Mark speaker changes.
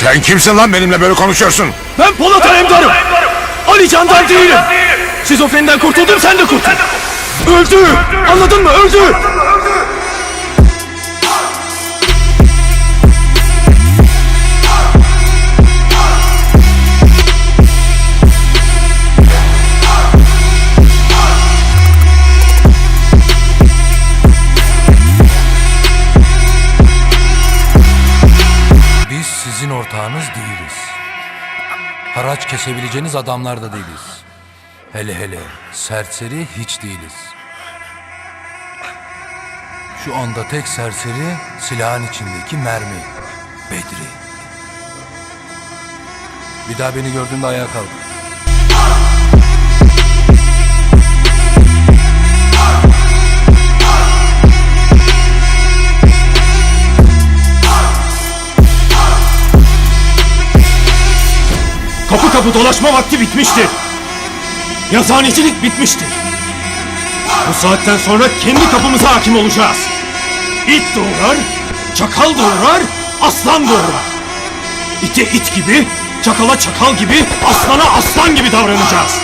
Speaker 1: Sen kimsin lan benimle böyle konuşuyorsun?
Speaker 2: Ben Polat Alemdar'ım. Ali Candar değilim. Şizofreniden kurtuldum sen de kurtul. Öldü. Anladın mı? Öldü.
Speaker 3: Sizin ortağınız değiliz. Haraç kesebileceğiniz adamlar da değiliz. Hele hele serseri hiç değiliz. Şu anda tek serseri silahın içindeki mermi. Bedri. Bir daha beni gördüğünde ayağa kalk.
Speaker 2: Kapı kapı dolaşma vakti bitmiştir. Yazhanecilik bitmiştir. Bu saatten sonra kendi kapımıza hakim olacağız. İt doğurar, çakal doğurar, aslan doğurar. İte it gibi, çakala çakal gibi, aslana aslan gibi davranacağız.